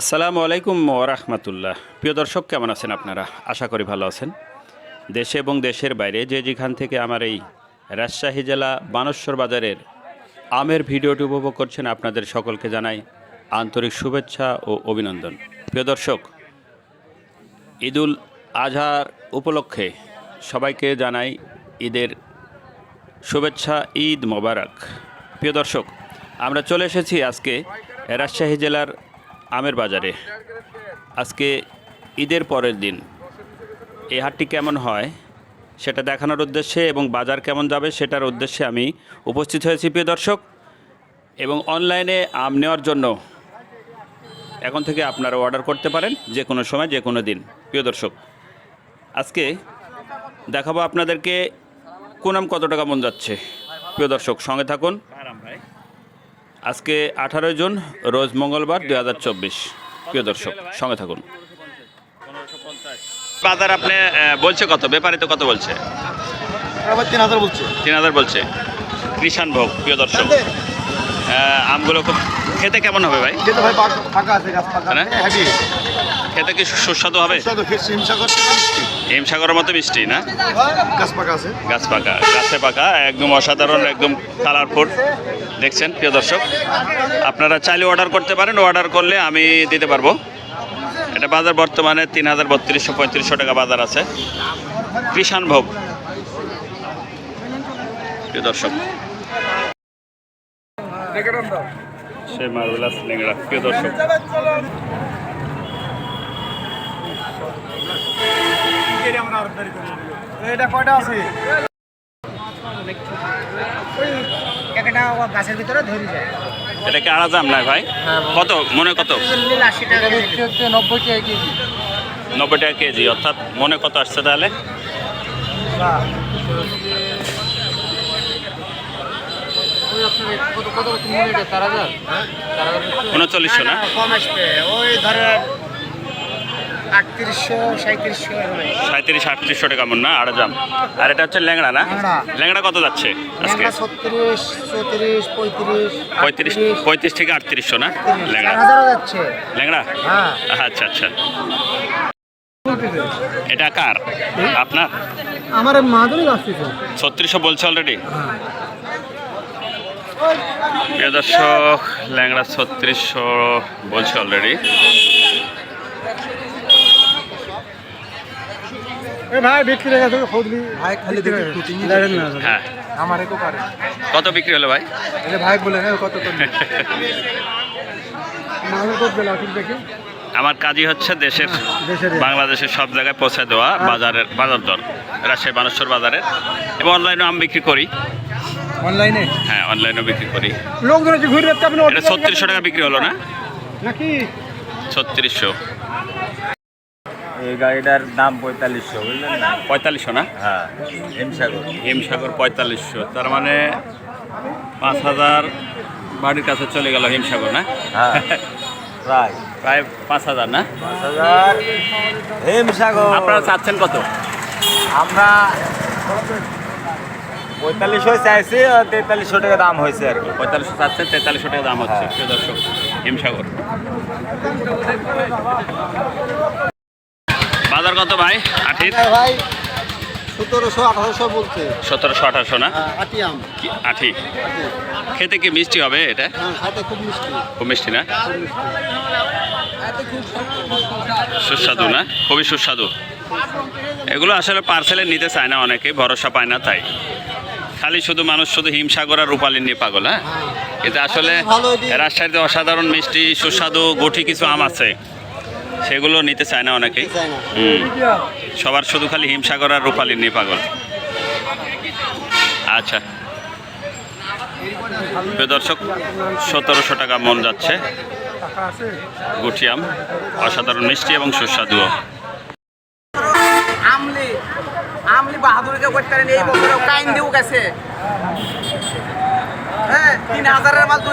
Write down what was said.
আসসালামু আলাইকুম ওরহমতুল্লাহ প্রিয় দর্শক, কেমন আছেন আপনারা? আশা করি ভালো আছেন। দেশে এবং দেশের বাইরে যে যেখান থেকে আমার এই রাজশাহী জেলা বানেশ্বর বাজারের আমের ভিডিওটি উপভোগ করছেন, আপনাদের সকলকে জানাই আন্তরিক শুভেচ্ছা ও অভিনন্দন। প্রিয় দর্শক, ঈদুল আজহার উপলক্ষে সবাইকে জানাই ঈদের শুভেচ্ছা, ঈদ মোবারক। প্রিয় দর্শক, আমরা চলে এসেছি আজকে রাজশাহী জেলার আমের বাজারে। আজকে ঈদের পরের দিন। এই হাটটি কেমন হয় সেটা দেখানোর উদ্দেশ্যে এবং বাজার কেমন যাবে সেটার উদ্দেশ্যে আমি উপস্থিত হয়েছি, প্রিয় দর্শক। এবং অনলাইনে আম নেওয়ার জন্য এখন থেকে আপনারা অর্ডার করতে পারেন যে কোনো সময়, যে কোনো দিন, প্রিয় দর্শক। আজকে দেখাবো আপনাদেরকে কোন আম কত টাকা মন যাচ্ছে, প্রিয় দর্শক। সঙ্গে থাকুন। আজকে আঠারোই জুন রোজ মঙ্গলবার দুই হাজার চব্বিশ। প্রিয় দর্শক সঙ্গে থাকুন। বাজার আপনি বলছে কত? ব্যাপারে তো কত বলছে? তিন হাজার বলছে। তিন হাজার বলছে। কৃষাণ ভোগ প্রিয় দর্শক। আমগুলো খুব খেতে কেমন হবে ভাই? খেতে ভাই পাকা আছে গাছ পাকা হ্যাঁ? আছে হ্যাভি খেতে কি সুস্বাদু হবে? হিমসাগরের মতো মিষ্টি না? গাছ পাকা আছে। গাছ পাকা গাছে পাকা একদম অসাধারণ একদম কালারফুল দেখছেন প্রিয় দর্শক আপনারা চাইলে অর্ডার করতে পারেন অর্ডার করলে আমি দিতে পারব। এটা বাজার বর্তমানে তিন হাজার বত্রিশশো পঁয়ত্রিশশো টাকা বাজার আছে। কৃষাণ ভোগ। প্রিয় দর্শক সে মার্বেলাস লেংড়া। প্রিয় দর্শক এটা কয়টা আছে? একটা গাছের ভিতরে ধরে যায়। এটা কি আড়া দাম নয় ভাই? কত? মনে কত? কেজি। নব্বই টাকা কেজি। নব্বই টাকা কেজি অর্থাৎ মনে কত আসছে তাহলে? মনে হাজার? উনচল্লিশশো না? কম আসবে। ওই ধরো আটত্রিশশো সাঁত্রিশশো এরকম আসবে। সাঁত্রিশ আটত্রিশশো টাকা মন না? আড়াজাম আর এটা হচ্ছে ল্যাংড়া না? ল্যাংড়া। কত যাচ্ছে আজকে? পঁয়ত্রিশ থেকে আটত্রিশশো না? ল্যাংড়া। ল্যাংড়া? হ্যাঁ। আচ্ছা আচ্ছা। এটা কার? আপনার? আমার মাদুরি ছত্রিশশো বলছে অলরেডি প্রিয় দর্শক ল্যাংড়া ছত্রিশশো বলছে অলরেডি ভাই বিক্রি হয়ে গেছে খুদলি ভাই খালি দেখি হ্যাঁ আমার একো পারে কত বিক্রি হলো ভাই? এটা বলে হ্যাঁ কত আমার কাজই হচ্ছে দেশের দেশের বাংলাদেশের সব জায়গায় পৌঁছে দেওয়া বাজারের বাজার দর। রাজশাহী বানেশ্বর বাজারে এবং অনলাইনে আম বিক্রি করি। অনলাইনে? হ্যাঁ অনলাইনেও বিক্রি করি। লোকজন ঘুরে যাচ্ছে আপনি ছত্রিশশো টাকা বিক্রি হলো না? নাকি? ছত্রিশশো। এই গাড়িটার দাম পঁয়তাল্লিশশো বুঝলেন না? পঁয়তাল্লিশশো না? হ্যাঁ হিমসাগর। হিমসাগর পঁয়তাল্লিশশো তার মানে পাঁচ হাজার বাড়ির কাছে চলে গেল হিমসাগর না? হ্যাঁ প্রায়। প্রায় পাঁচ হাজার না? পাঁচ হাজার হিমসাগর। আপনারা চাচ্ছেন কত? আমরা পঁয়তাল্লিশশো চাইছি তেতাল্লিশশো টাকা দাম হয়েছে আর কি। পঁয়তাল্লিশশো চাচ্ছেন তেতাল্লিশশো টাকা দাম হচ্ছে প্রিয় দর্শক হিমসাগর। বাজার কত ভাই? আঠির ভাই সতেরোশো আঠারোশো বলছে। সতেরোশো আঠারোশো না? আটি আম। কি? আঠি খেতে কি মিষ্টি হবে এটা? হ্যাঁ খুব মিষ্টি। খুব মিষ্টি না? সুস্বাদু না? খুবই সুস্বাদু। এগুলো আসলে পার্সেলে নিতে চায় না অনেকে ভরসা পায় না তাই। খালি শুধু মানুষ শুধু হিমসাগর আর রূপালী নিয়ে পাগল হ্যাঁ? কিন্তু আসলে রাজশাহীতে অসাধারণ মিষ্টি সুস্বাদু গুটি কিছু আম আছে। সেগুলো নিতে চায় না অনেকেই হুম। সবার শুধু খালি হিমসাগর আর রূপালী নিয়ে পাগল। আচ্ছা। দর্শক সতেরোশো টাকা মন যাচ্ছে। গুটিয়াম অসাধারণ মিষ্টি এবং সুস্বাদু। আমলি আমলি বাহাদুরকে করতে এই বছরে কাইন দিও গেছে। হ্যাঁ তিন হাজারের মাল দুই